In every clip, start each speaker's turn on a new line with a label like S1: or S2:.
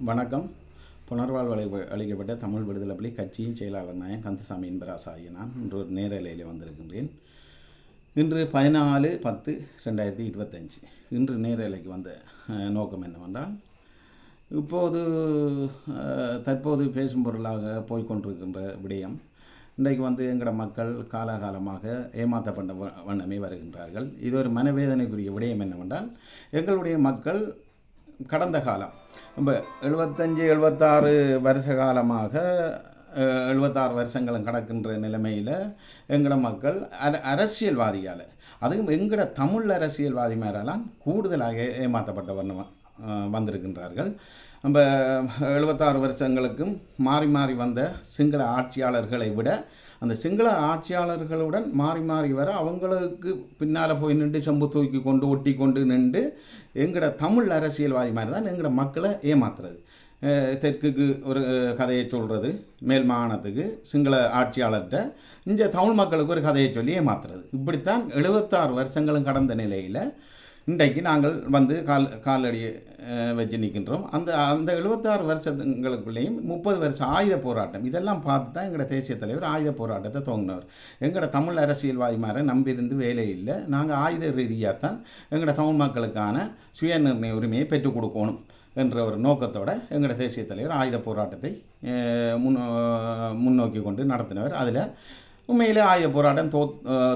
S1: வணக்கம். புனர்வாழ்வு அளி அளிக்கப்பட்ட தமிழ் விடுதலை புலி கட்சியின் செயலாளர் நாயன் கந்தசாமி என்பராஸ் ஆகிய நான் இன்று ஒரு நேரலையில் வந்திருக்கின்றேன். இன்று பதினாலு பத்து ரெண்டாயிரத்தி இருபத்தஞ்சி. இன்று நேரலைக்கு வந்த நோக்கம் என்னவென்றால் இப்போது தற்போது பேசும் பொருளாக போய்கொண்டிருக்கின்ற விடயம் இன்றைக்கு வந்து எங்களோட மக்கள் காலகாலமாக ஏமாற்றப்பட்ட வ- வண்ணமே வருகின்றார்கள். இது ஒரு மனவேதனைக்குரிய விடயம் என்னவென்றால் எங்களுடைய மக்கள் கடந்த காலம் இப்போ எழுபத்தஞ்சி எழுபத்தாறு வருஷ காலமாக எழுபத்தாறு வருஷங்களும் கடக்கின்ற நிலைமையில் எங்களோட மக்கள் அர அரசியல்வாதியால் அதுவும் எங்களோட தமிழ் அரசியல்வாதி மேரெல்லாம் கூடுதலாக ஏமாற்றப்பட்ட வண்ணம் வந்திருக்கின்றார்கள். நம்ம எழுபத்தாறு வருஷங்களுக்கும் மாறி மாறி வந்த சிங்கள ஆட்சியாளர்களை விட அந்த சிங்கள ஆட்சியாளர்களுடன் மாறி மாறி வர அவங்களுக்கு பின்னால் போய் நின்று செம்பு தூக்கி கொண்டு ஒட்டி கொண்டு நின்று எங்களோட தமிழ் அரசியல்வாதி மாதிரி தான் எங்களோட மக்களை ஏமாத்துறது. தெற்குக்கு ஒரு கதையை சொல்கிறது மேல் மாகாணத்துக்கு சிங்கள ஆட்சியாளர்கிட்ட இந்த தமிழ் மக்களுக்கு ஒரு கதையை சொல்லி ஏமாத்துறது. இப்படித்தான் எழுபத்தாறு வருஷங்களும் கடந்த நிலையில் இன்றைக்கு நாங்கள் வந்து கால் காலடி வச்சு நிற்கின்றோம் அந்த அந்த எழுபத்தாறு வருஷங்களுக்குள்ளேயும் முப்பது வருஷம் ஆயுத போராட்டம். இதெல்லாம் பார்த்து தான் எங்களோட தேசிய தலைவர் ஆயுத போராட்டத்தை துவங்கினவர் எங்களோட தமிழ் அரசியல்வாதி மாதிரி நம்பியிருந்து வேலை இல்லை. நாங்கள் ஆயுத ரீதியாக தான் எங்களோட தமிழ் மக்களுக்கான சுயநிர்ணய உரிமையை பெற்றுக் கொடுக்கணும் என்ற ஒரு நோக்கத்தோட எங்களோட தேசிய தலைவர் ஆயுத போராட்டத்தை முன் முன்னோக்கி கொண்டு நடத்தினவர். அதில் உண்மையிலே ஆயுத போராட்டம் தோ அஹ்,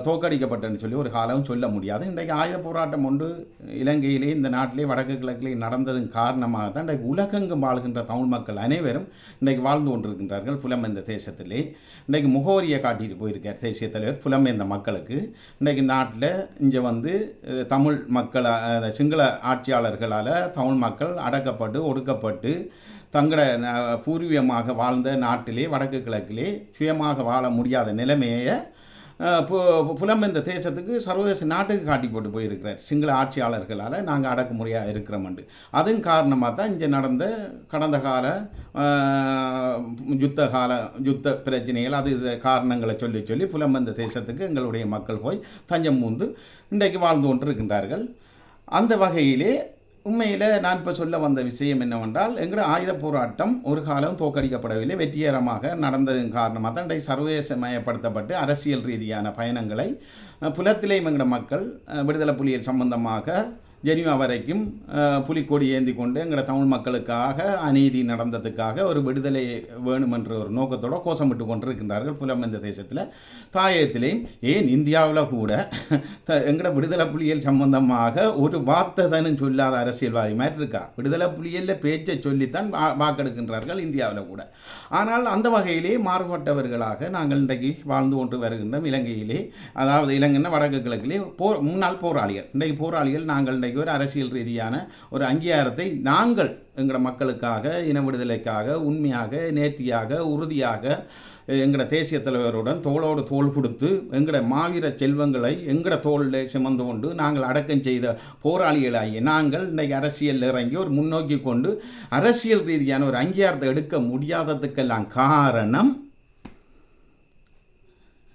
S1: சொல்லி ஒரு காலம் சொல்ல முடியாது. இன்றைக்கு ஆயுத போராட்டம் ஒன்று இலங்கையிலே இந்த நாட்டிலே வடக்கு கிழக்கிலே நடந்ததன் காரணமாக தான் இன்றைக்கு உலகெங்கும் வாழ்கின்ற தமிழ் மக்கள் அனைவரும் இன்றைக்கு வாழ்ந்து கொண்டிருக்கின்றார்கள் புலம்பெயர்ந்த தேசத்திலே. இன்றைக்கு முகவரியை காட்டிட்டு போயிருக்கார் தேசிய தலைவர் புலம்பெயர்ந்த மக்களுக்கு. இன்றைக்கு நாட்டில் இங்கே வந்து தமிழ் மக்கள் சிங்கள ஆட்சியாளர்களால் தமிழ் மக்கள் அடக்கப்பட்டு ஒடுக்கப்பட்டு தங்களோட பூர்வீகமாக வாழ்ந்த நாட்டிலே வடக்கு கிழக்கிலே சுயமாக வாழ முடியாத நிலைமையை அஹ், புலம்பெயர்ந்த தேசத்துக்கு சர்வதேச நாட்டுக்கு காட்டி போட்டு போயிருக்கிறார். சிங்கள ஆட்சியாளர்களால் நாங்கள் அடக்குமுறையாக இருக்கிறோம்ண்டு அதன் காரணமாக தான் இங்கே நடந்த கடந்த கால யுத்த கால யுத்த பிரச்சனைகள் அது இது காரணங்களை சொல்லி சொல்லி புலம்பெயர்ந்த தேசத்துக்கு எங்களுடைய மக்கள் போய் தஞ்சம் மூந்து இன்றைக்கு வாழ்ந்து கொண்டிருக்கின்றார்கள். அந்த வகையிலே உண்மையில் நான் இப்போ சொல்ல வந்த விஷயம் என்னவென்றால் எங்களோட ஆயுத போராட்டம் ஒரு காலம் தோற்கடிக்கப்படவில்லை வெற்றிகரமாக நடந்ததன் காரணமாக தான் சர்வதேச மயப்படுத்தப்பட்டு அரசியல் ரீதியான பயணங்களை புலத்திலேயும் எங்களோட மக்கள் விடுதலை புலிகள் சம்பந்தமாக ஜெனிவா வரைக்கும் புலிக்கொடி ஏந்தி கொண்டு எங்களோட தமிழ் மக்களுக்காக அநீதி நடந்ததுக்காக ஒரு விடுதலை வேணுமென்ற ஒரு நோக்கத்தோட கோஷமிட்டு கொண்டிருக்கின்றார்கள் புலம்பெயர்ந்த தேசத்தில். தாயத்திலையும் ஏன் இந்தியாவில் கூட த எங்களோட விடுதலை புலிகள் சம்பந்தமாக ஒரு வார்த்தை தானும் சொல்லாத அரசியல்வாதி மாதிரி இருக்கா? விடுதலை புலிகளில் பேச்சை சொல்லித்தான் வா- வாக்கெடுக்கின்றார்கள் இந்தியாவில் கூட. ஆனால் அந்த வகையிலே மாறுபட்டவர்களாக நாங்கள் இன்றைக்கு வாழ்ந்து கொண்டு வருகின்றோம் இலங்கையிலே. அதாவது இலங்கைன்னா வடக்கு கிழக்கிலே போர் முன்னாள் போராளிகள். இன்றைக்கு போராளிகள் நாங்கள் இன்றைக்கு ஒரு அரசியல் ரீதியான ஒரு அங்கீகாரத்தை நாங்கள் எங்களோட மக்களுக்காக இன விடுதலைக்காக உண்மையாக நேர்த்தியாக உறுதியாக எங்களோட தேசிய தலைவருடன் தோளோடு தோள் கொடுத்து எங்களோட மாவீர செல்வங்களை எங்களோட தோளில் சுமந்து கொண்டு நாங்கள் அடக்கம் செய்த போராளிகளாகி நாங்கள் இன்றைக்கு அரசியல் இறங்கி ஒரு முன்னோக்கி கொண்டு அரசியல் ரீதியான ஒரு அங்கீகாரத்தை எடுக்க முடியாததுக்கெல்லாம் காரணம்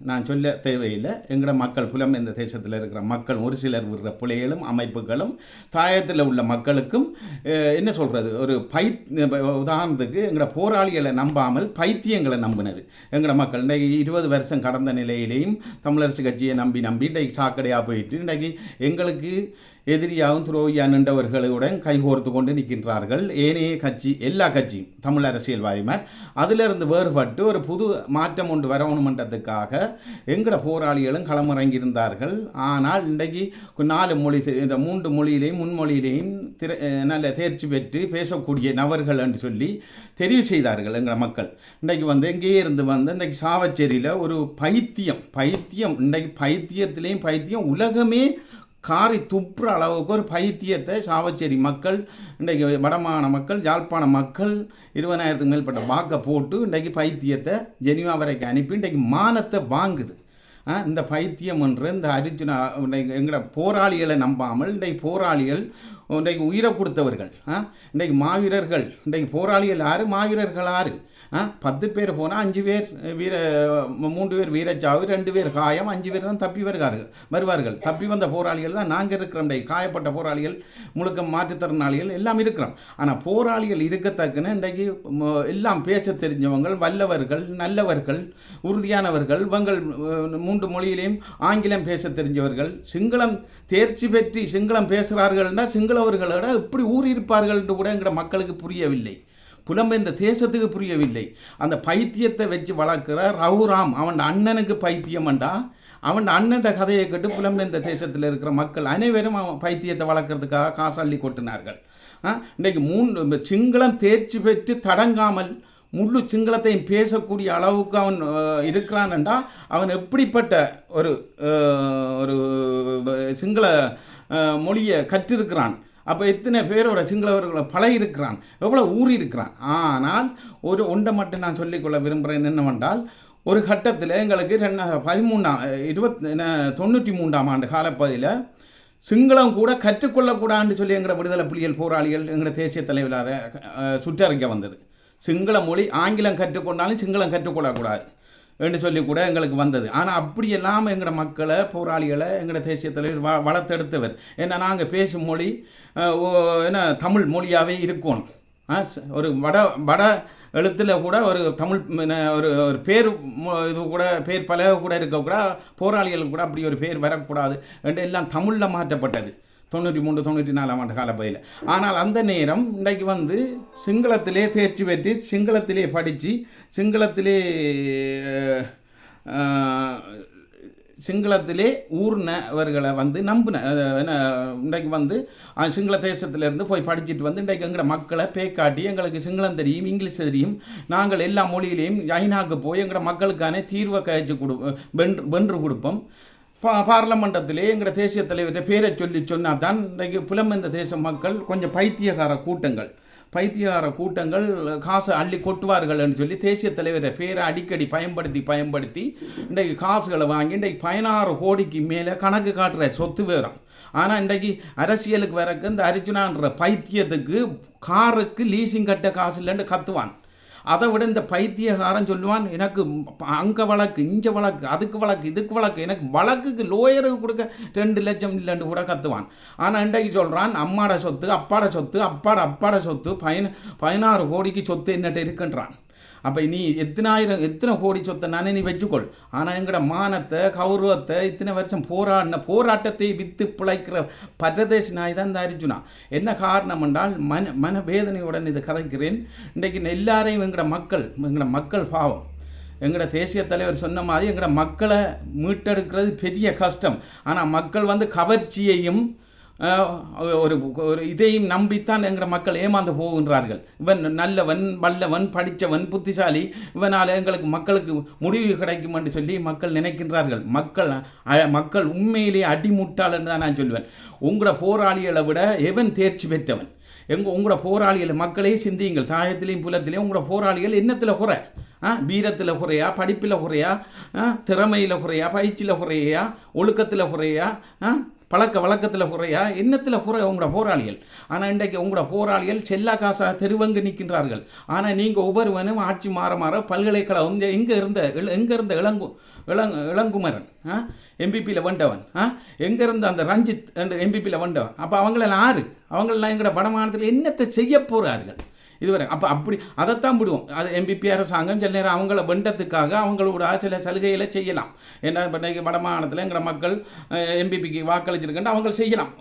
S1: நான் சொல்ல தேவையில்லை. எங்களோட மக்கள் புலம் இந்த தேசத்தில் இருக்கிற மக்கள் ஒரு சிலர் விடுற பிள்ளைகளும் அமைப்புகளும் தாயத்தில் உள்ள மக்களுக்கும் என்ன சொல்கிறது ஒரு பை உதாரணத்துக்கு எங்களோட போராளிகளை நம்பாமல் பைத்தியங்களை நம்பினது. எங்களோட மக்கள் இன்றைக்கு இருபது வருஷம் கடந்த நிலையிலேயும் தமிழரசு கட்சியை நம்பி நம்பி இன்றைக்கு சாக்கடையாக போயிட்டு இன்றைக்கு எங்களுக்கு எதிரியாகவும் துரோகியா நின்றவர்களுடன் கைகோர்த்து கொண்டு நிற்கின்றார்கள். ஏனைய கட்சி எல்லா கட்சியும் தமிழ் அரசியல்வாதிமார். அதிலிருந்து வேறுபட்டு ஒரு புது மாற்றம் ஒன்று வரணுமன்றதுக்காக எங்களோட போராளிகளும் களமிறங்கியிருந்தார்கள். ஆனால் இன்றைக்கு நாலு மொழி இந்த மூன்று மொழியிலையும் முன்மொழியிலையும் திற நல்ல தேர்ச்சி பெற்று பேசக்கூடிய நபர்கள் என்று சொல்லி தெரிவு செய்தார்கள் எங்களோட மக்கள். இன்றைக்கு வந்து எங்கேயே இருந்து வந்து இன்றைக்கு சாவச்சேரியில் ஒரு பைத்தியம் பைத்தியம் இன்றைக்கு பைத்தியத்திலையும் பைத்தியம் உலகமே காரி துப்புற அளவுக்கு ஒரு பைத்தியத்தை சாவச்சேரி மக்கள் இன்றைக்கு வடமான மக்கள் யாழ்ப்பாண மக்கள் இருபதாயிரத்துக்கு மேற்பட்ட வாக்கை போட்டு இன்றைக்கு பைத்தியத்தை ஜெனிவா வரைக்கும் அனுப்பி இன்றைக்கு மானத்தை வாங்குது. ஆ, இந்த பைத்தியம் என்று இந்த அர்ஜுனா இன்றைக்கு எங்களோட போராளிகளை நம்பாமல் இன்றைக்கு போராளிகள் இன்றைக்கு உயிரை கொடுத்தவர்கள். ஆ இன்றைக்கு மாவீரர்கள் இன்றைக்கு போராளிகள் ஆறு மாவீரர்கள் ஆறு பத்து பேர் போனால் அஞ்சு பேர் வீர மூன்று பேர் வீரச்சாவு ரெண்டு பேர் காயம் அஞ்சு பேர் தான் தப்பி வருகிறார்கள் வருவார்கள் தப்பி வந்த போராளிகள் தான் நாங்கள் இருக்கிறோம் இன்றைக்கு காயப்பட்ட போராளிகள் முழுக்க மாற்றுத்திறனாளிகள் எல்லாம் இருக்கிறோம் ஆனால் போராளிகள் இருக்கத்தக்கன இன்றைக்கு எல்லாம் பேச தெரிஞ்சவங்கள் வல்லவர்கள் நல்லவர்கள் உறுதியானவர்கள் இவங்கள் மூன்று மொழியிலையும் ஆங்கிலம் பேச தெரிஞ்சவர்கள் சிங்களம் தேர்ச்சி பெற்று சிங்களம் பேசுகிறார்கள்னா சிங்களவர்களோட எப்படி ஊறியிருப்பார்கள் என்று கூட எங்களோட மக்களுக்கு புரியவில்லை புலம்பெயர்ந்த தேசத்துக்கு புரியவில்லை. அந்த பைத்தியத்தை வச்சு வளர்க்குற ரவுராம் அவன் அண்ணனுக்கு பைத்தியம்ண்டா அவன் அண்ணன் கதையை கேட்டு புலம்பெயர்ந்த தேசத்தில் இருக்கிற மக்கள் அனைவரும் அவன் பைத்தியத்தை வளர்க்கறதுக்காக காசள்ளி கொட்டினார்கள். ஆ, இன்றைக்கு மூன்று இந்த சிங்களம் தேர்ச்சி பெற்று தடங்காமல் முழு சிங்களத்தையும் பேசக்கூடிய அளவுக்கு அவன் இருக்கிறான்டா அவன் எப்படிப்பட்ட ஒரு ஒரு சிங்கள மொழியை கற்றிருக்கிறான்? அப்போ எத்தனை பேரோட சிங்களவர்களை பழகிருக்கிறான் எவ்வளோ ஊறி இருக்கிறான் ஆனால் ஒரு ஒன்றை மட்டும் நான் சொல்லிக்கொள்ள விரும்புகிறேன் என்னவென்றால் ஒரு கட்டத்தில் எங்களுக்கு ரெண்டு பதிமூணாம் இருபத் தொண்ணூற்றி மூன்றாம் ஆண்டு காலப்பகுதியில் சிங்களம் கூட கற்றுக்கொள்ளக்கூடாதுன்னு சொல்லி எங்களோட விடுதலை புலிகள் போராளிகள் எங்களோட தேசிய தலைவராக சுற்றறிக்க வந்தது. சிங்கள மொழி ஆங்கிலம் கற்றுக்கொண்டாலும் சிங்களம் கற்றுக்கொள்ளக்கூடாது. என்று சொல்லி கூட எங்களுக்கு வந்தது. ஆனால் அப்படி எல்லாம் எங்களோட மக்களை போராளிகளை எங்களோட தேசிய தலைவர் வ வளர்த்தெடுத்தவர். ஏன்னா நாங்கள் பேசும் மொழி ஓ- என்ன தமிழ் மொழியாகவே இருக்கணும் ஆ, ச- ஒரு வட வட எழுத்தில் கூட ஒரு தமிழ் என்ன, ஒரு ஒரு பேர் இது கூட பேர் பல கூட இருக்கக்கூட போராளிகளுக்கு கூட அப்படி ஒரு பேர் வரக்கூடாது. என்று எல்லாம் தமிழில் மாற்றப்பட்டது. தொண்ணூற்றி மூன்று தொண்ணூற்றி நாலாம் ஆண்டு காலப்பகுதியில். ஆனால் அந்த நேரம் இன்றைக்கு வந்து சிங்களத்திலே தேர்ச்சி பெற்று சிங்களத்திலே படித்து சிங்களத்திலே சிங்களத்திலே ஊர்னவர்களை வந்து நம்பின என்ன, இன்றைக்கு வந்து சிங்கள தேசத்திலிருந்து போய் படிச்சுட்டு வந்து இன்றைக்கு எங்களோட மக்களை பேக்காட்டி எங்களுக்கு சிங்களம் தெரியும் இங்கிலீஷ் தெரியும் நாங்கள் எல்லா மொழியிலையும் ஐநாக்கு போய் எங்களோட மக்களுக்கான தீர்வை கழிச்சு கொடு வென்று வென்று கொடுப்போம். பா பார்லமெண்டத்திலே எங்களோட தேசிய தலைவர்கிட்ட பேரை சொல்லி சொன்னால் தான் இன்றைக்கு புலம்பெயர்ந்த தேச மக்கள் கொஞ்சம் பைத்தியகார கூட்டங்கள். பைத்தியகார கூட்டங்கள் காசு அள்ளி கொட்டுவார்கள் என்று சொல்லி தேசிய தலைவரை பேரை அடிக்கடி பயன்படுத்தி பயன்படுத்தி இன்றைக்கு காசுகளை வாங்கி இன்றைக்கு பதினாறு கோடிக்கு மேலே கணக்கு காட்டுற சொத்து வேறும். ஆனால் இன்றைக்கு அரசியலுக்கு வரக்கு இந்த அர்ஜுனான்ற பைத்தியத்துக்கு காருக்கு லீசிங் கட்ட காசு இல்லைன்னு கத்துவான். அதை விட இந்த பைத்தியகாரன் சொல்லுவான் எனக்கு அங்கே வழக்கு இங்கே வழக்கு அதுக்கு வழக்கு இதுக்கு வழக்கு எனக்கு வழக்குக்கு லோயருக்கு கொடுக்க ரெண்டு லட்சம் இல்லைன்னு கூட கத்துவான். ஆனால் இன்றைக்கு சொல்கிறான் அம்மாட சொத்து அப்பாட சொத்து அப்பாட அப்பாட சொத்து பயன் பதினாறு கோடிக்கு சொத்து என்னட்டு இருக்குன்றான். அப்போ நீ எத்தனாயிரம் எத்தனை கோடி சொத்தை நானே நீ வச்சுக்கொள். ஆனால் எங்களோட மானத்தை கௌரவத்தை இத்தனை வருஷம் போராடின போராட்டத்தை வித்து பிழைக்கிற பரதேசி நாய் தான் இந்த அர்ஜுனா. என்ன காரணம் என்றால் மன மனவேதனையுடன் இதை கதைக்கிறேன். இன்றைக்கு எல்லாரையும் எங்களோட மக்கள் எங்களோட மக்கள் பாவம். எங்களோட தேசிய தலைவர் சொன்ன மாதிரி எங்களோட மக்களை மீட்டெடுக்கிறது பெரிய கஷ்டம். ஆனால் மக்கள் வந்து கவர்ச்சியையும் ஒரு ஒரு இதையும் நம்பித்தான் எங்களோட மக்கள் ஏமாந்து போகின்றார்கள். இவன் நல்லவன் வல்லவன் படித்தவன் புத்திசாலி இவனால் எங்களுக்கு மக்களுக்கு முடிவு கிடைக்கும் என்று சொல்லி மக்கள் நினைக்கின்றார்கள். மக்கள் மக்கள் உண்மையிலேயே அடிமுட்டாளன் தான் நான் சொல்வேன். உங்களோட போராளிகளை விட எவன் தேர்ச்சி பெற்றவன்? எங்கள் உங்களோட போராளிகள் மக்களே சிந்தியுங்கள். தாயத்திலையும் புலத்திலையும் உங்களோட போராளிகள் என்னத்தில் குறை. ஆ வீரத்தில் குறையா படிப்பில் குறையா ஆ திறமையில் குறையா பயிற்சியில் குறையா ஒழுக்கத்தில் குறையா ஆ பழக்க வழக்கத்தில் குறையா எண்ணத்தில் குறை உங்களோட போராளிகள். ஆனால் இன்றைக்கு உங்களோட போராளிகள் செல்லா காசாக தெருவங்கு நிற்கின்றார்கள் ஆனால் நீங்கள் ஒவ்வொருவனும் ஆட்சி மாற மாற பல்கலைக்கழகம் இந்த எங்கே இருந்த இள- எங்கே இருந்த இளங்கு இளங் இளங்குமரன் ஆ? எம்பிபியில் வந்தவன் ஆ? எங்கே இருந்த அந்த ரஞ்சித் என்ற எம்பிபியில் வந்தவன். அப்போ அவங்களெல்லாம் ஆறு? அவங்களெல்லாம் எங்களோட வடமானத்தில் என்னத்தை செய்ய போகிறார்கள் இதுவரை அப்போ அப்படி அதைத்தான் விடுவோம். அது எம்பிபி அரசாங்கம் சில நேரம் அவங்கள வெண்டத்துக்காக அவங்களோட சில சலுகைகளை செய்யலாம். என்ன பண்ணி வட மாகாணத்தில் எங்களோட மக்கள் எம்பிபிக்கு வாக்களிச்சிருக்கேன் அவங்க செய்யலாம்.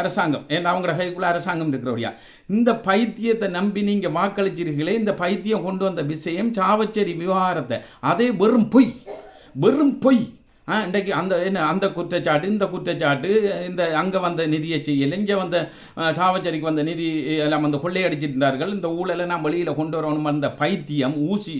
S1: அரசாங்கம். ஏன்னா அவங்களோட கைக்குள்ள அரசாங்கம் இருக்கிறபடியா இந்த பைத்தியத்தை நம்பி நீங்கள் வாக்களிச்சிருக்கீங்களே இந்த பைத்தியம் கொண்டு வந்த விஷயம் சாவச்சேரி விவகாரத்தை. அதே வெறும் பொய். வெறும் பொய். இன்றைக்கு அந்த என்ன அந்த குற்றச்சாட்டு இந்த குற்றச்சாட்டு இந்த அங்கே வந்த நிதியை செய்யலை இங்கே வந்த சாவச்சரிக்கு வந்த நிதி எல்லாம் வந்து கொள்ளையடிச்சிருந்தார்கள். இந்த ஊழலை நான் வெளியில் கொண்டு வரணும் வந்த பைத்தியம் ஊசி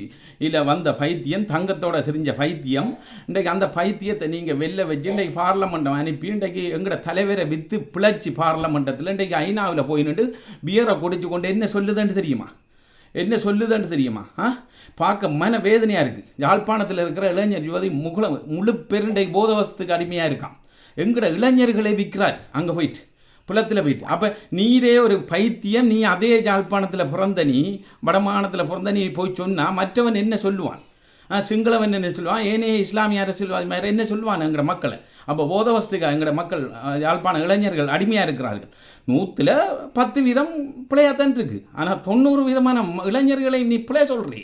S1: இல்லை வந்த பைத்தியம் தங்கத்தோட தெரிஞ்ச பைத்தியம். இன்றைக்கு அந்த பைத்தியத்தை நீங்கள் வெளில வச்சு இன்றைக்கு பார்லமெண்டம் அனுப்பி இன்றைக்கு எங்களோட தலைவரை விற்று பிழைச்சி பார்லமெண்டத்தில் இன்றைக்கு ஐநாவில் போய் பியரை குடிச்சு கொண்டு என்ன சொல்லுதுன்னு தெரியுமா? என்ன சொல்லுதுன்னு தெரியுமா? ஆ? பார்க்க மன வேதனையாக இருக்குது யாழ்ப்பாணத்தில் இருக்கிற இளைஞர் யுவதி முகுல முழு பெருண்டை போதவசத்துக்கு அடிமையாக இருக்கான் எங்கட இளைஞர்களை விற்கிறார். அங்கே போயிட்டு புலத்தில் போயிட்டு. அப்போ நீரே ஒரு பைத்தியம் நீ அதே யாழ்ப்பாணத்தில் பிறந்த நீ வடமானத்தில் பிறந்த நீ போய் சொன்னால் மற்றவன் என்ன சொல்லுவான்? ஆ, சிங்களவன் என்ன சொல்லுவான்? ஏனே இஸ்லாமிய அரசியல்வாதி மாதிரி என்ன சொல்லுவான் எங்கிற மக்களை? அப்போ போதவஸ்துக்கு எங்கட மக்கள் யாழ்ப்பாண இளைஞர்கள் அடிமையாக இருக்கிறார்கள். நூற்றில் பத்து வீதம் பிள்ளையாத்தான் இருக்குது ஆனால் தொண்ணூறு விதமான இளைஞர்களை நீ பிள்ளை சொல்கிறீ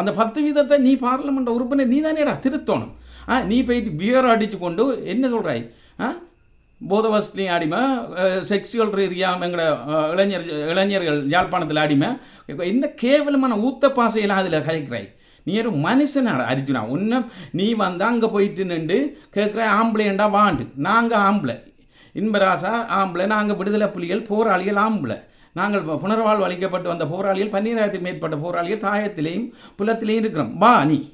S1: அந்த பத்து வீதத்தை நீ பார்லமெண்ட் உறுப்பினர் நீ தானேடா திருத்தணும். ஆ நீ போயிட்டு பியர் அடித்து கொண்டு என்ன சொல்கிறாய் ஆ போதவஸ்திலையும் அடிமை செக்ஸுவல் ரீதியாக எங்களை இளைஞர் இளைஞர்கள் யாழ்ப்பாணத்தில் அடிமை என்ன கேவலமான ஊத்த பாசையெல்லாம் அதில் கதைக்கிறாய்? நீ ஒரு மனுஷனாடா அர்ஜுனா. உன்னம் நீ வந்து அங்கே போயிட்டு நின்று கேட்குற ஆம்பளைண்டா வாண்டு. நாங்கள் ஆம்பளை. இன்பராசா ஆம்பளை நாங்கள் விடுதலை புலிகள் போராளிகள் ஆம்பளை. நாங்கள் புனர்வாழ்வு அளிக்கப்பட்டு வந்த போராளிகள் பன்னீராயிரத்துக்கு மேற்பட்ட போராளிகள் தாயத்திலேயும் புலத்திலேயும் இருக்கிறோம். வா நீ.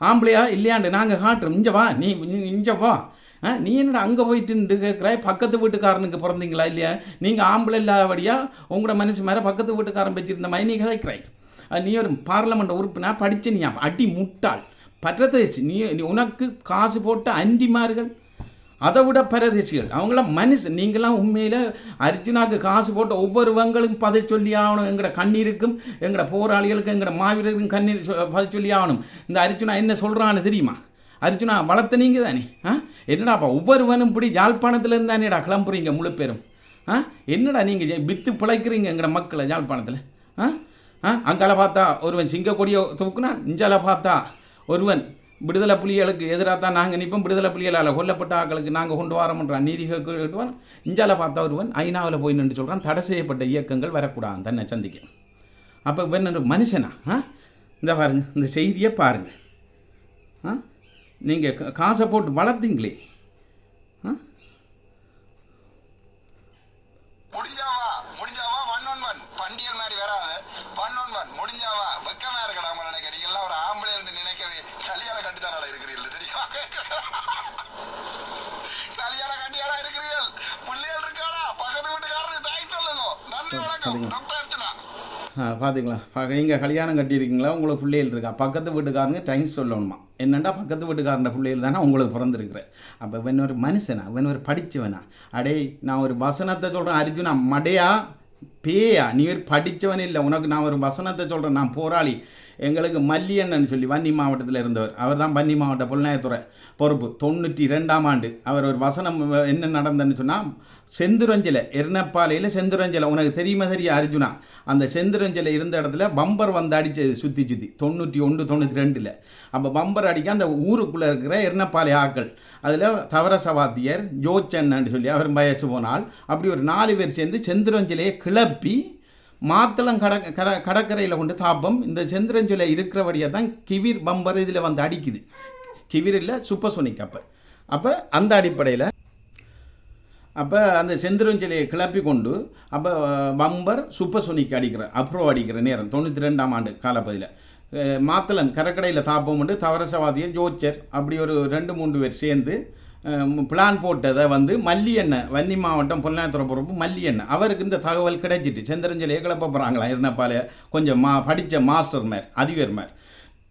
S1: ஆம்பளையா இல்லையாண்டு நாங்கள் காட்டுறோம். இங்கே வா நீ நீ- இங்கே வா. ஆ, நீ என்னடா அங்கே போயிட்டு கேட்குறாய் பக்கத்து வீட்டுக்காரனுக்கு பிறந்தீங்களா இல்லையா? நீங்கள் ஆம்பளை இல்லாதபடியா உங்களோட மனசு மேலே பக்கத்து வீட்டுக்காரன் வச்சிருந்த மாதிரி நீ கதைக்கிறாய் அது நீ ஒரு பார்லமெண்ட் உறுப்பினா படிச்ச நீ அடி முட்டாள். பற்றத்தை நீ நீ உனக்கு காசு போட்ட அண்டிமார்கள் அதை விட பரதேசிகள் அவங்களாம் மனுஷன் நீங்களாம் உண்மையில் அர்ஜுனாக்கு காசு போட்ட ஒவ்வொருவங்களுக்கும் பதை சொல்லி ஆகணும். எங்களோட கண்ணீருக்கும் எங்களோட போராளிகளுக்கும் எங்களோட மாவீரருக்கும் கண்ணீர் சொ- பதை சொல்லி ஆகணும். இந்த அர்ஜுனா என்ன சொல்கிறான்னு தெரியுமா? அர்ஜுனா வளர்த்த நீங்கள் தானே ஆ? என்னடாப்பா ஒவ்வொருவனும் இப்படி யாழ்ப்பாணத்துலேருந்து தானேடா கிளம்புறீங்க முழு பேரும்? ஆ? என்னடா நீங்கள் வித்து பிழைக்கிறீங்க எங்களோட மக்களை யாழ்ப்பாணத்தில்? ஆ? ஆ? அங்கால பார்த்தா ஒருவன் சிங்கக்கொடியை தூக்குனா இஞ்சால பார்த்தா ஒருவன் விடுதலை புலிகளுக்கு எதிராக தான் நாங்கள் நிற்போம். விடுதலை புலிகளால் கொல்லப்பட்ட ஆக்களுக்கு நாங்கள் கொண்டு வரோம்ன்றான் நீதி கேட்டுவான் இஞ்சால பார்த்தா ஒருவன் ஐநாவில் போய் நின்று சொல்கிறான் தடை செய்யப்பட்ட இயக்கங்கள் வரக்கூடாது தன்னை சந்திக்க. அப்போ என்ன மனுஷனா? ஆ? இந்த பாருங்கள் இந்த செய்தியை பாருங்கள் ஆ? நீங்கள் காசை போட்டு வளர்த்தீங்களே. ஆ பார்த்தீங்களா நீங்கள் கல்யாணம் கட்டியிருக்கீங்களா? உங்களுக்கு பிள்ளைகள் இருக்கா? பக்கத்து வீட்டுக்காரங்க டைம் சொல்லணுமா? என்னண்டா பக்கத்து வீட்டுக்காரன பிள்ளைகள் தானே உங்களுக்கு பிறந்திருக்கிற? அப்போ இவன் ஒரு மனுஷனா? இவன் ஒரு படித்தவனா அடே நான் ஒரு வசனத்தை சொல்கிறேன் அர்ஜுனா மடையா? பேயா? நீ ஒரு படித்தவன் இல்லை. உனக்கு நான் ஒரு வசனத்தை சொல்கிறேன் நான் போராளி. எங்களுக்கு மல்லியண்ணன் சொல்லி வன்னி மாவட்டத்தில் இருந்தவர். அவர் தான் வன்னி மாவட்ட புலனாயத்துறை பொறுப்பு. தொண்ணூற்றி ரெண்டாம் ஆண்டு. அவர் ஒரு வசனம் என்ன நடந்ததுன்னு சொன்னால் செந்துரஞ்சில எர்ணப்பாலையில் செந்துரஞ்சில. உனக்கு தெரியுமா தெரியா அர்ஜுனா? அந்த செந்துரஞ்சில இருந்த இடத்துல பம்பர் வந்து அடித்தது சுற்றி சுற்றி தொண்ணூற்றி ஒன்று தொண்ணூற்றி ரெண்டில். அப்போ பம்பர் அடிக்க அந்த ஊருக்குள்ளே இருக்கிற எர்ணப்பாலை ஆக்கள். அதில் தவர சவாத்தியர் ஜோச்சன்னு சொல்லி அவர் வயசு போனால் அப்படி ஒரு நாலு பேர் சேர்ந்து செந்துரஞ்சலையை கிளப்பி மாத்தளம் கட கட கடற்கரையில் கொண்டு தாப்பம். இந்த செந்திரஞ்சொலை இருக்கிறபடியாக தான் கிவிர் பம்பர் இதில் வந்து அடிக்குது. கிவிர் இல்லை சூப்பர்சோனிக் அப்போ. அப்போ அந்த அடிப்படையில் அப்போ அந்த செந்திரஞ்சலியை கிளப்பி கொண்டு அப்போ பம்பர் சூப்பர்சோனிக் அடிக்கிற அப்ரோ அடிக்கிற நேரம் தொண்ணூற்றி ரெண்டாம் ஆண்டு காலப்பதியில் மாத்தளன் கடற்கரையில் தாப்பம் உண்டு தவரசவாதியர் ஜோச்சர் அப்படி ஒரு ரெண்டு மூன்று பேர் சேர்ந்து பிளான் போட்டதை வந்து மல்லி எண்ணெய் வன்னி மாவட்டம் பொன்னாத்துறை பொறுப்பு மல்லியண்ணன் அவருக்கு இந்த தகவல் கிடைச்சிட்டு செந்தரஞ்சலியை கிளப்ப போகிறாங்களா இருந்தப்பால கொஞ்சம் மா படித்த மாஸ்டர் மேர் அதிபர் மேர்.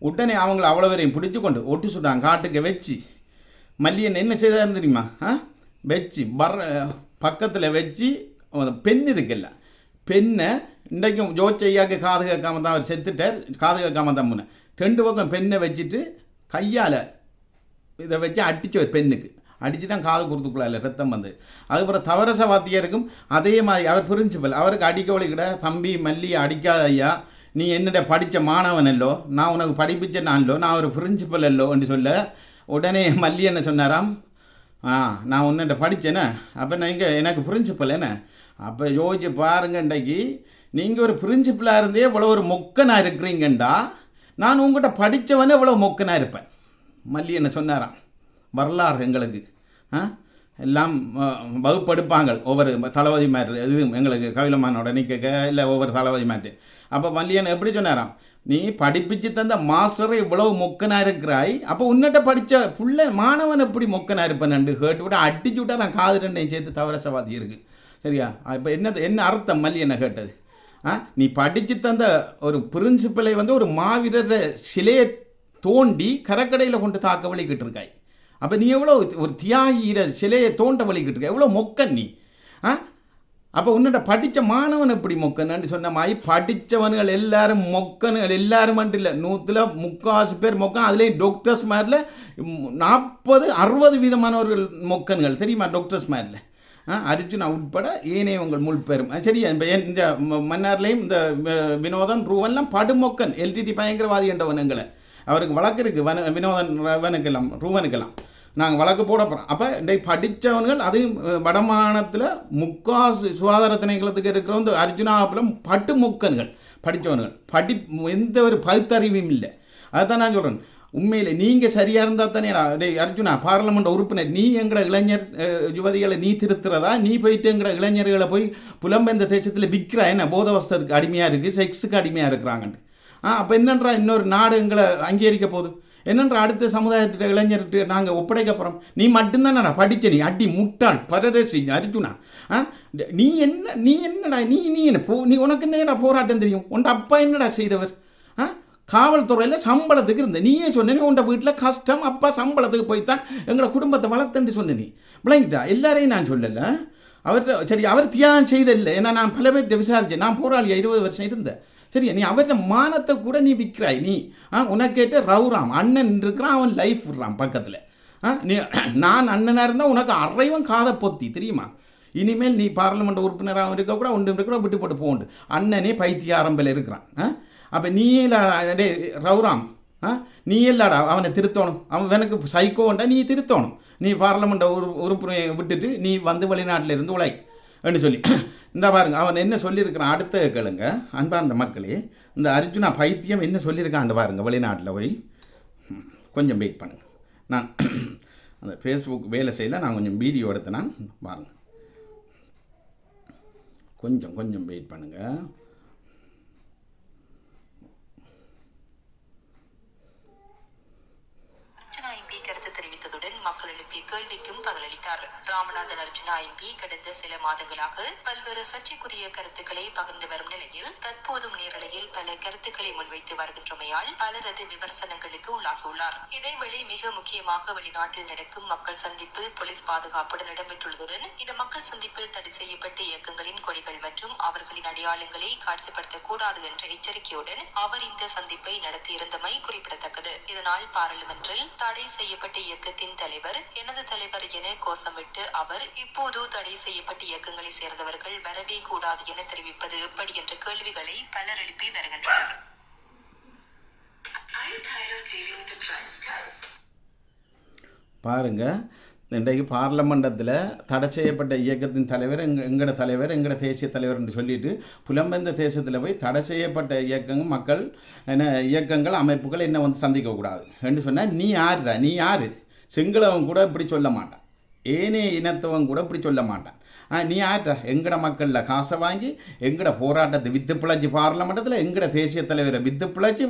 S1: உடனே அவங்கள அவ்வளோ பேரையும் பிடிச்சி கொண்டு ஒட்டு சுட்டாங்க காட்டுக்கு வச்சு மல்லி எண்ணெய் என்ன செய்தார் தெரியுமா ஆ? வச்சு வர்ற பக்கத்தில் வச்சு பெண் இருக்குல்ல பெண்ணை இன்றைக்கும் ஜோச்சையாக்கு காது கேட்காம தான் அவர் செத்துட்டார் காது கேட்காம தான் முன்ன. ரெண்டு பக்கம் பெண்ணை வச்சுட்டு கையால் இதை வச்சு அடிச்சு ஒரு பெண்ணுக்கு அடித்து தான் காது கொடுத்துக்குள்ள ரத்தம் வந்து. அதுக்கப்புறம் தவரச வாத்தியருக்கும் அதே மாதிரி அவர் பிரின்சிபல் அவருக்கு அடிக்க கூட தம்பி மல்லி அடிக்காத ஐயா நீ என்னிட படித்த மாணவன் அல்லோ நான் உனக்கு படிப்பிச்ச நான்லோ நான் ஒரு பிரின்சிபல் அல்லோ என்று சொல்ல உடனே மல்லி என்ன சொன்னாராம் ஆ நான் உன்னிட்ட படித்தேனே அப்போ நான் இங்கே எனக்கு பிரின்சிபல் என்ன? அப்போ யோசிச்சு பாருங்க இன்றைக்கு நீங்கள் ஒரு பிரின்சிபலாக இருந்தே இவ்வளோ ஒரு மொக்கனாக இருக்கிறீங்கண்டா. நான் உங்கள்கிட்ட படித்தவனே இவ்வளோ மொக்கனாக இருப்பேன். மல்லி என்ன சொன்னாராம்? வரலாறு எங்களுக்கு. ஆ எல்லாம் வகுப்படுப்பாங்க ஒவ்வொரு தளபதி மாதிரி இது எங்களுக்கு கவிலமானோட நிற்க இல்லை ஒவ்வொரு தளபதி மாதிரி அப்போ மல்லியன் எப்படி சொன்னாராம்? நீ படிப்பிச்சு தந்த மாஸ்டரை இவ்வளவு மொக்கனா இருக்கிறாய்? அப்போ உன்னிட்ட படித்த புள்ள மாணவன் எப்படி மொக்கனா இருப்பேன் நண்டு? கேட்டு விட அடிச்சு விட்டா நான் காது ரெண்டையும் சேர்த்து தவற சவாதி இருக்கு. சரியா? இப்போ என்ன என்ன அர்த்தம் மல்லி என்ன கேட்டது? ஆ? நீ படித்து தந்த ஒரு பிரின்சிபலை வந்து ஒரு மாவீரர் சிலையை தோண்டி கரக்கடையில் கொண்டு தாக்க வலிக்கிட்டு இருக்காய். அப்போ நீ எவ்வளோ ஒரு தியாகிற சிலையை தோண்ட வலிக்கிட்டு இருக்க? எவ்வளோ மொக்கன் நீ? ஆ? அப்போ உன்னோட படித்த மாணவன் எப்படி மொக்கன்னு சொன்ன மாதிரி படித்தவனுகள் எல்லாரும் மொக்கனுகள் எல்லாரும் இல்லை. நூற்றில் முக்காசு பேர் மொக்கன் அதுலேயும் டாக்டர்ஸ் மாதிரில நாற்பது அறுபது விதமானவர்கள் மொக்கன்கள். தெரியுமா டாக்டர்ஸ் மாதிரில அர்ஜுனா உட்பட ஏனையவங்கள் முள் பெரும். சரி சரியா? இந்த ம- மன்னார்லேயும் இந்த வினோதன் ரூவன்லாம் படுமொக்கன். எல்டிடி பயங்கரவாதி என்றவன் எங்களை. அவருக்கு வழக்கு இருக்குது வன வினோதன் ரவனுக்கெல்லாம் ரூவனுக்கெல்லாம். நாங்கள் வழக்கு போட போகிறோம் அப்போ இன்றை படித்தவன்கள் அதையும் வடமானத்தில் முக்கா சுகாதார திணைக்களத்துக்கு இருக்கிற வந்து அர்ஜுனாப்பில் பட்டு முக்கன்கள் படித்தவன்கள் படி எந்த ஒரு பகுத்தறிவும் இல்லை. அதுதான் நான் சொல்கிறேன் உண்மையில் நீங்கள் சரியாக இருந்தால் தானே அர்ஜுனா பார்லமெண்ட் உறுப்பினர் நீ எங்கட இளைஞர் யுவதிகளை நீ திருத்துறதா? நீ போயிட்டு எங்கட இளைஞர்களை போய் புலம்பெயர்ந்த தேசத்தில் விற்கிறா என்ன போதவஸ்தத்துக்கு அடிமையாக இருக்குது செக்ஸுக்கு அடிமையாக இருக்கிறாங்கன்ட்டு. ஆ அப்போ என்னன்றா இன்னொரு நாடு எங்களை அங்கீகரிக்க போகுது? என்னென்ற அடுத்த சமுதாயத்திட்ட இளைஞர்கிட்ட நாங்கள் ஒப்படைக்க போகிறோம் நீ மட்டும்தானடா படித்த நீ அடி முட்டாள் பரதேசி அர்ஜுனா. ஆ? நீ என்ன நீ என்னடா நீ நீ என்ன போ நீ உனக்கு என்னடா போராட்டம் தெரியும்? உன் அப்பா என்னடா செய்தவர்? ஆ? காவல்துறையில் சம்பளத்துக்கு இருந்த. நீயே சொன்ன நீ உண்ட வீட்டில் கஷ்டம் அப்பா சம்பளத்துக்கு போய்த்தான் எங்களை குடும்பத்தை வளர்த்துன்னு சொன்ன நீ. விளங்கிட்டா எல்லாரையும் நான் சொல்லலை. அவர்கிட்ட சரி அவர் தியாகம் செய்ததில்லை. ஏன்னா நான் பல பேர்கிட்ட விசாரித்தேன் நான் போராளியாக இருபது வருஷம் இருந்தேன். சரியா? நீ அவர்கிட்ட மானத்தை கூட நீ விற்கிறாய். நீ ஆ உனக்கேட்ட ரவுராம் அண்ணன் இருக்கிறான் அவன் லைஃப் விடுறான் பக்கத்தில். ஆ நீ நான் அண்ணனாக இருந்தால் உனக்கு அறைவன் காதை பொத்தி தெரியுமா? இனிமேல் நீ பார்லமெண்ட் உறுப்பினராகவும் இருக்கக்கூட ஒன்றும் இருக்கிற விட்டு போட்டு போண்டு அண்ணனே பைத்திய ஆரம்பில் இருக்கிறான். ஆ அப்போ நீ இல்ல டே ரவுராம் ஆ நீ இல்லடா அவனை திருத்தணும். அவன் எனக்கு சைக்கோண்டா நீ திருத்தணும். நீ பார்லமெண்ட் உறு உறுப்பினர் விட்டுட்டு நீ வந்து வெளிநாட்டில் இருந்து உழை. என்று சொல்லி. இந்த பாருங்க அவன் என்ன சொல்லியிருக்கிறான்? அடுத்த கேளுங்க. அன்பார்ந்த மக்களே இந்த அர்ஜுனா பைத்தியம் என்ன சொல்லியிருக்கான்னு பாருங்க வெளிநாட்டில் போய். கொஞ்சம் வெயிட் பண்ணுங்கள் நான் அந்த ஃபேஸ்புக் வேலை செய்யல நான் கொஞ்சம் வீடியோ எடுத்தேனா? பாருங்கள் கொஞ்சம் கொஞ்சம் வெயிட் பண்ணுங்கள்
S2: அர்ஜுனா எம்பி கருத்து தெரிவித்ததுடன் மக்கள் எழுப்பிய கேள்விக்கும் பதிலளித்தார். ராமநாதன் அர்ஜுனா எம்பி கடந்த சில மாதங்களாக பல்வேறு சர்ச்சைக்குரிய கருத்துக்களை பகிர்ந்து வரும் நிலையில் தற்போதும் நேரலையில் பல கருத்துக்களை முன்வைத்து வருகின்றமையால் பலரது விமர்சனங்களுக்கு உள்ளாகியுள்ளார். இதேவேளை மிக முக்கியமாக வெளிநாட்டில் நடக்கும் மக்கள் சந்திப்பு போலீஸ் பாதுகாப்புடன் இடம்பெற்றுள்ளதுடன் இந்த மக்கள் சந்திப்பில் தடை செய்யப்பட்ட இயக்கங்களின் கொடிகள் மற்றும் அவர்களின் அடையாளங்களை காட்சிப்படுத்தக்கூடாது என்ற எச்சரிக்கையுடன் அவர் இந்த சந்திப்பை நடத்தியிருந்தமை குறிப்பிடத்தக்கது. இதனால் பாராளுமன்றில் தடை செய்யப்பட்ட இயக்கத்தின் தலைவர் எனது தலைவர் என கோஷமிட்டு அவர் இப்போது தடை செய்யப்பட்ட இயக்கங்களை சேர்ந்தவர்கள் வரவே கூடாது என தெரிவிப்பது எப்படி என்ற கேள்விகளை பலர் எழுப்பி வருகின்றனர்.
S1: பாருங்க இன்றைக்கு பார்லமெண்டத்தில் தடை செய்யப்பட்ட இயக்கத்தின் தலைவர் எங்க எங்களோட தலைவர் எங்களோட தேசிய தலைவர் என்று சொல்லிட்டு புலம்பெயர்ந்த தேசத்தில் போய் தடை செய்யப்பட்ட இயக்கங்கள் மக்கள் என்ன இயக்கங்கள் அமைப்புகள் என்ன வந்து சந்திக்கக்கூடாது. என்று சொன்னால் நீ யாருடா? நீ யார்? சிங்களவன் கூட இப்படி சொல்ல மாட்டான். ஏனே இனத்தவன் கூட இப்படி சொல்ல மாட்டான். ஆ நீ யார்டா எங்கட மக்களில் காசை வாங்கி எங்கட போராட்டத்தை வித்து பிழைச்சி பார்லமெண்டத்தில் எங்கட தேசிய தலைவரை வித்து பிழைச்சி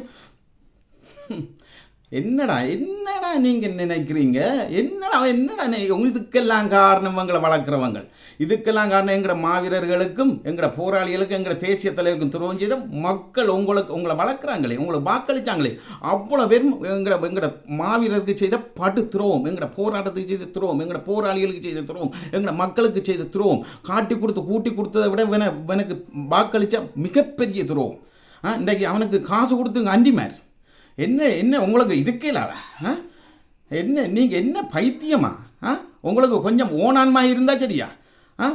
S1: என்னடா என்னடா நீங்கள் நினைக்கிறீங்க? என்னடா என்னடா நீ இதுக்கெல்லாம் காரணம் எங்களை வளர்க்குறவங்க. இதுக்கெல்லாம் காரணம் எங்களோட மாவீரர்களுக்கும் எங்களோட போராளிகளுக்கும் எங்களோட தேசிய தலைவருக்கும் துரோகம் செய்த மக்கள் உங்களுக்கு உங்களை வளர்க்குறாங்களே உங்களை வாக்களித்தாங்களே அவ்வளோ பேரும் எங்களோட எங்களோட மாவீரருக்கு செய்த படு துரோகம் எங்களோட போராட்டத்துக்கு செய்த துரோகம் எங்களோட போராளிகளுக்கு செய்த துரோகம் எங்களோட மக்களுக்கு செய்த துரோகம் காட்டி கொடுத்து கூட்டி கொடுத்ததை விட இவனை எனக்கு வாக்களித்த மிகப்பெரிய துரோகம் இன்றைக்கு அவனுக்கு காசு கொடுத்துங்க அண்டிமார் என்ன என்ன உங்களுக்கு இருக்கலாடா ஆ? என்ன நீங்கள் என்ன பைத்தியமா ஆ? உங்களுக்கு கொஞ்சம் ஓனான்மா இருந்தால் சரியா ஆ?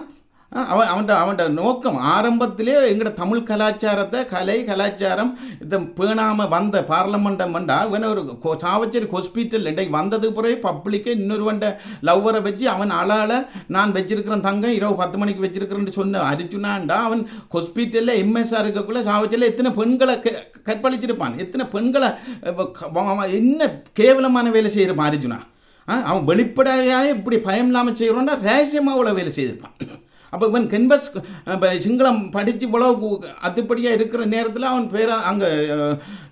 S1: அவன் அவன்ட அவன்ட நோக்கம் ஆரம்பத்திலே எங்களோட தமிழ் கலாச்சாரத்தை கலை கலாச்சாரம் இதை பேணாமல் வந்த பார்லமெண்டம் வந்தா இவனை ஒரு கொ- சாவச்சேரி ஹாஸ்பிட்டல் இன்றைக்கு வந்ததுக்கு பிறகு பப்ளிக்கே இன்னொருவன்ட லவ்வரை வச்சு அவன் அழால நான் வச்சிருக்கிறேன் தங்கம் இரவு பத்து மணிக்கு வச்சிருக்கிறேன்னு சொன்ன அரிச்சுனான்டா அவன் ஹாஸ்பிட்டலில் எம்எஸ்ஆர் இருக்கக்குள்ள சாவச்சேரியில் எத்தனை பெண்களை க- கற்பழிச்சிருப்பான் எத்தனை பெண்களை அவன் என்ன கேவலமான வேலை செய்கிறான் அரிஜுனா ஆ அவன் வெளிப்படையாக இப்படி பயம் இல்லாமல் செய்கிறோன்னா ரகசியமாக அவ்வளோ வேலை செய்திருப்பான் அப்போ இவன் கென்பஸ் இப்போ சிங்களம் படித்து இவ்வளவு அதுபடியாக இருக்கிற நேரத்தில் அவன் பேர அங்கே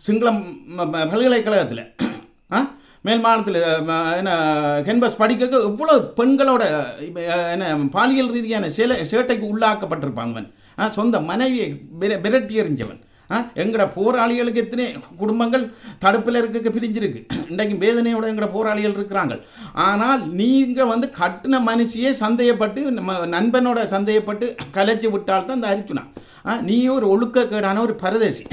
S1: சிங்களம் பல்கலைக்கழகத்தில் ஆ மேல் மாநிலத்தில் என்ன கென்பஸ் படிக்க இவ்வளோ பெண்களோட என்ன பாலியல் ரீதியான சேலை சேட்டைக்கு உள்ளாக்கப்பட்டிருப்பான் அவன். சொந்த மனைவியை விர- விரட்டி எறிஞ்சவன். ஆ? போராளிகளுக்கு எத்தனை குடும்பங்கள் தடுப்பில் இருக்க பிரிஞ்சிருக்கு. இன்றைக்கும் வேதனையோட எங்களோட போராளிகள் இருக்கிறாங்க. ஆனால் நீங்கள் வந்து கட்டின மனுஷியே சந்தேகப்பட்டு நம்ம நண்பனோட சந்தேகப்பட்டு கலைச்சி விட்டால்தான் இந்த அரிச்சுனா. ஆ? நீ ஒரு ஒழுக்கக்கேடான ஒரு பரதேசி.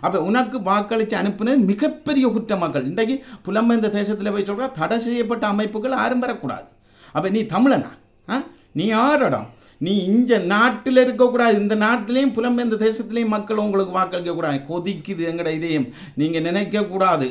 S1: அப்போ உனக்கு வாக்களித்து அனுப்புனது மிகப்பெரிய குற்ற மக்கள். இன்றைக்கு புலம்பெயர்ந்த தேசத்தில் போய் சொல்கிறா தடை செய்யப்பட்ட அமைப்புகள் யாரும் வரக்கூடாது அப்போ நீ தமிழனா? ஆ? நீ யாரடம் நீ இந்த நாட்டில் இருக்கக்கூடாது. இந்த நாட்டிலையும் புலம்பெயர்ந்த தேசத்துலேயும் மக்கள் உங்களுக்கு வாக்களிக்கக்கூடாது. கொதிக்குது எங்கட இதயம். நீங்கள் நினைக்கக்கூடாது.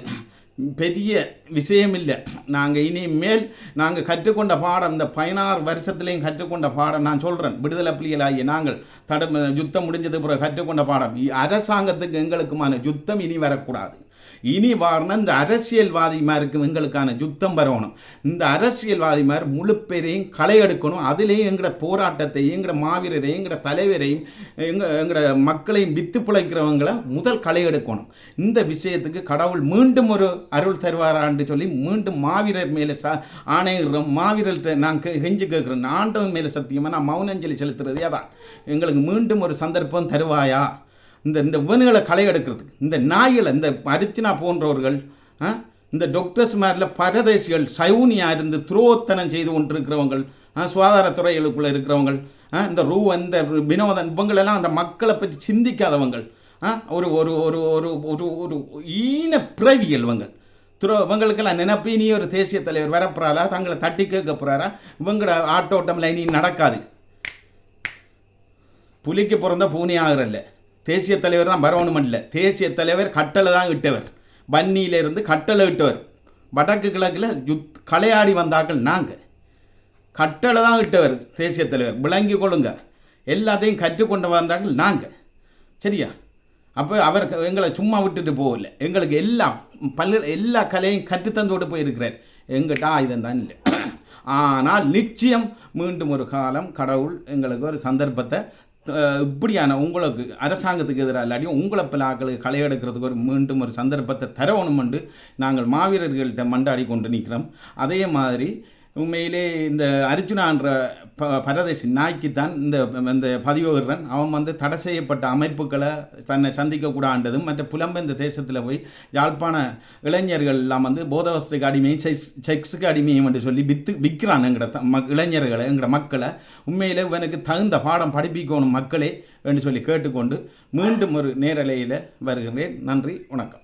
S1: பெரிய விஷயம் இல்லை நாங்கள் இனிமேல் நாங்கள் கற்றுக்கொண்ட பாடம் இந்த பதினாறு வருஷத்துலேயும் கற்றுக்கொண்ட பாடம் நான் சொல்கிறேன் விடுதலை புலிகளாகிய நாங்கள் தடு யுத்தம் முடிஞ்சது பிறகு கற்றுக்கொண்ட பாடம். அரசாங்கத்துக்கு எங்களுக்குமான யுத்தம் இனி வரக்கூடாது. இனி வாரணம் இந்த அரசியல்வாதிமாருக்கு எங்களுக்கான யுத்தம் வரணும். இந்த அரசியல்வாதிமார் முழு பேரையும் களை எடுக்கணும். அதுலேயும் எங்களோட போராட்டத்தையும் எங்களோட மாவீரரையும் எங்களோட தலைவரையும் எங்கள் எங்களோட மக்களையும் வித்து பிழைக்கிறவங்களை முதல் களை எடுக்கணும். இந்த விஷயத்துக்கு கடவுள் மீண்டும் ஒரு அருள் தருவாரான்னு சொல்லி மீண்டும் மாவீரர் மேலே ச ஆணையிடுறோம். மாவீரர்கிட்ட நான் கெஞ்சு கேட்குறோம் கேட்குறேன். ஆண்டவன் மேலே சத்தியமாக நான் மௌனஞ்சலி செலுத்துறதே அதான். எங்களுக்கு மீண்டும் ஒரு சந்தர்ப்பம் தருவாயா? இந்த இந்த இவனுகளை களை எடுக்கிறதுக்கு. இந்த நாய்களை இந்த அரிச்சினா போன்றவர்கள் ஆ, இந்த டாக்டர்ஸ் மாதிரில பரதேசிகள் சவுனியா இருந்து துரோத்தனம் செய்து கொண்டிருக்கிறவங்கள் சுகாதாரத்துறைகளுக்குள்ளே இருக்கிறவங்க ஆ, இந்த ரூ இந்த வினோதன் இவங்களெல்லாம் அந்த மக்களை பற்றி சிந்திக்காதவங்கள் ஆ, ஒரு ஒரு ஒரு ஒரு ஒரு ஒரு ஈன பிறவிகள் இவங்க துரோ இவங்களுக்கெல்லாம் நினைப்பு இனி ஒரு தேசிய தலைவர் வரப்போறாரா? தங்களை தட்டி கேட்க போகிறாரா இவங்களோட ஆட்டோட்டம்ல இனி நடக்காது. புலிக்கு பிறந்த பூனி ஆகிறல்ல. தேசிய தலைவர் தான் பரவணும் இல்லை. தேசிய தலைவர் கட்டளை தான் இட்டவர். வன்னியிலிருந்து கட்டளை இட்டவர். வடக்கு கிழக்கில் யுத் களையாடி வந்தாக்கள் நாங்கள் கட்டளை தான் இட்டவர் தேசிய தலைவர். விளங்கி கொள்ளுங்க. எல்லாத்தையும் கற்றுக்கொண்டு வந்தார்கள் நாங்கள் சரியா? அப்போ அவர் எங்களை சும்மா விட்டுட்டு போகல. எங்களுக்கு எல்லா பல்லு எல்லா கலையும் கற்றுத்தந்தோடு போயிருக்கிறார். எங்கிட்ட ஆயுதம் தான் இல்லை. ஆனால் நிச்சயம் மீண்டும் ஒரு காலம் கடவுள் எங்களுக்கு ஒரு சந்தர்ப்பத்தை இப்படியான உங்களுக்கு அரசாங்கத்துக்கு எதிராக இல்லாட்டியும் உங்களை பல ஆக்களுக்கு களை எடுக்கிறதுக்கு ஒரு மீண்டும் ஒரு சந்தர்ப்பத்தை தரவணுமென்று நாங்கள் மாவீரர்கள்ட்ட மண்டாடி கொண்டு நிற்கிறோம் அதே மாதிரி உண்மையிலே இந்த அர்ஜுனான்ற ப பரதேசி நாய்க்குத்தான் இந்த இந்த பதிவுகிறன் அவன் வந்து தடை செய்யப்பட்ட அமைப்புகளை தன்னை சந்திக்கக்கூடாண்டதும் மற்ற புலம்பெயர்ந்த தேசத்தில் போய் யாழ்ப்பாண இளைஞர்கள் எல்லாம் வந்து போதவஸ்துக்கு அடிமையும் செக்ஸ் செக்ஸுக்கு அடிமையும் என்று சொல்லி வித்து விற்கிறான் எங்கட த- மக் இளைஞர்களை எங்கட மக்களை. உண்மையிலே இவனுக்கு தகுந்த பாடம் படிப்பிக்கணும் மக்களே என்று சொல்லி கேட்டுக்கொண்டு மீண்டும் ஒரு நேரலையில் வருகிறேன். நன்றி வணக்கம்.